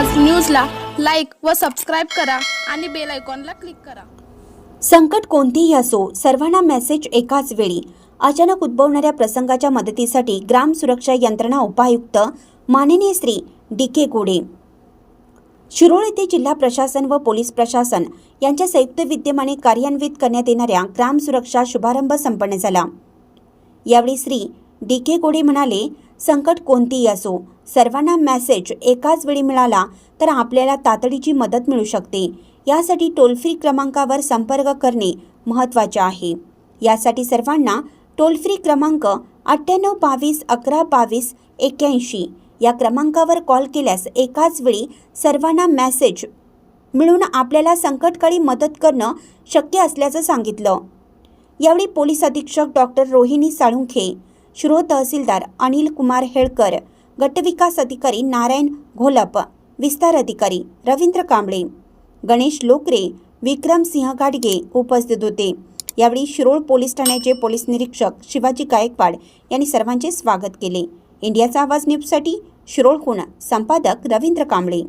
व सबस्क्राईब करा आणि बेल आयकॉनला क्लिक करा. संकट कोणतेही असो सर्वांना मेसेज एकाच वेळी. अचानक उद्भवणाऱ्या प्रसंगाच्या मदतीसाठी ग्राम सुरक्षा यंत्रणा उपायुक्त माननीय श्री डी के गोडे. शिरोळ येथे जिल्हा प्रशासन व पोलीस प्रशासन यांच्या संयुक्त विद्यमाने कार्यान्वित करण्यात येणाऱ्या ग्राम सुरक्षा शुभारंभ संपन्न झाला. यावेळी श्री डी के गोडे म्हणाले संकट कोणतीही असो सर्वांना मेसेज एकाच वेळी मिळाला तर आपल्याला तातडीची मदत मिळू शकते. यासाठी टोल फ्री क्रमांकावर संपर्क करणे महत्त्वाचे आहे. यासाठी सर्वांना टोल फ्री क्रमांक अठ्ठ्याण्णव बावीस अकरा बावीस एक्क्याऐंशी या क्रमांकावर कॉल केल्यास एकाच वेळी सर्वांना मेसेज मिळून आपल्याला संकटकाळी मदत करणं शक्य असल्याचं सांगितलं. यावेळी पोलीस अधीक्षक डॉक्टर रोहिणी साळुंखे शिरो तहसीलदार अनिल कुमार हेळकर गटविकास अधिकारी नारायण घोलप विस्तार अधिकारी रवींद्र कांबळे गणेश लोकरे विक्रम सिंह गाडगे उपस्थित होते. यावेळी शिरोळ पोलीस ठाण्याचे पोलीस निरीक्षक शिवाजी गायकवाड यांनी सर्वांचे स्वागत केले. इंडियाचा आवाज न्यूजसाठी शिरोळहून संपादक रवींद्र कांबळे.